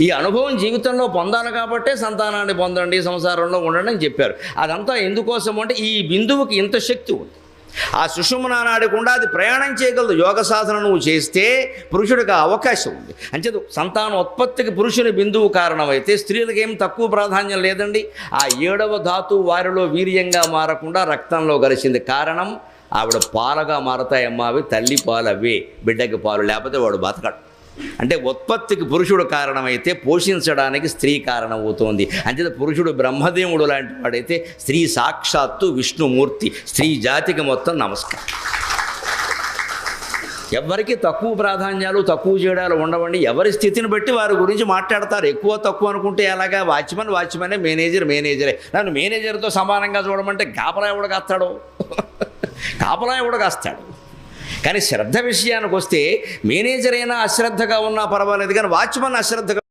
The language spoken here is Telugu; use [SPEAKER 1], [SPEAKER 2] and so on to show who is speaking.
[SPEAKER 1] ఈ అనుభవం జీవితంలో పొందాలి కాబట్టే సంతానాన్ని పొందండి సంసారంలో ఉండండి అని చెప్పారు. అదంతా ఎందుకోసం అంటే ఈ బిందువుకి ఇంత శక్తి ఉంది. ఆ సుషుమనానాడకుండా అది ప్రయాణం చేయగలదు. యోగ సాధన నువ్వు చేస్తే పురుషుడికి అవకాశం ఉంది. అంచేది సంతాన ఉత్పత్తికి పురుషుని బిందువు కారణమైతే స్త్రీలకు ఏం తక్కువ ప్రాధాన్యం లేదండి. ఆ ఏడవ ధాతు వారిలో వీర్యంగా మారకుండా రక్తంలో కలిసింది కారణం ఆవిడ పాలగా మారతాయమ్మా అవి తల్లి పాలు అవే బిడ్డకి పాలు లేకపోతే వాడు బతకడు. అంటే ఉత్పత్తికి పురుషుడు కారణమైతే పోషించడానికి స్త్రీ కారణమవుతోంది. అంచేత పురుషుడు బ్రహ్మదేవుడు లాంటి వాడైతే స్త్రీ సాక్షాత్తు విష్ణుమూర్తి స్త్రీ జాతికి మొత్తం నమస్కారం. ఎవరికి తక్కువ ప్రాధాన్యాలు తక్కువ చేయడాలు ఉండవండి. ఎవరి స్థితిని బట్టి వారి గురించి మాట్లాడతారు. ఎక్కువ తక్కువ అనుకుంటే ఎలాగా? వాచ్మెన్ వాచ్మెనే మేనేజర్ మేనేజరే. నన్ను మేనేజర్తో సమానంగా చూడమంటే కాపలా ఎవడు కాస్తాడు? కాపలా ఎవడు కాస్తాడు? కానీ శ్రద్ధ విషయానికి వస్తే మేనేజర్ అయినా అశ్రద్ధగా ఉన్నా పర్వాలేదు కానీ వాచ్మన్ అశ్రద్ధగా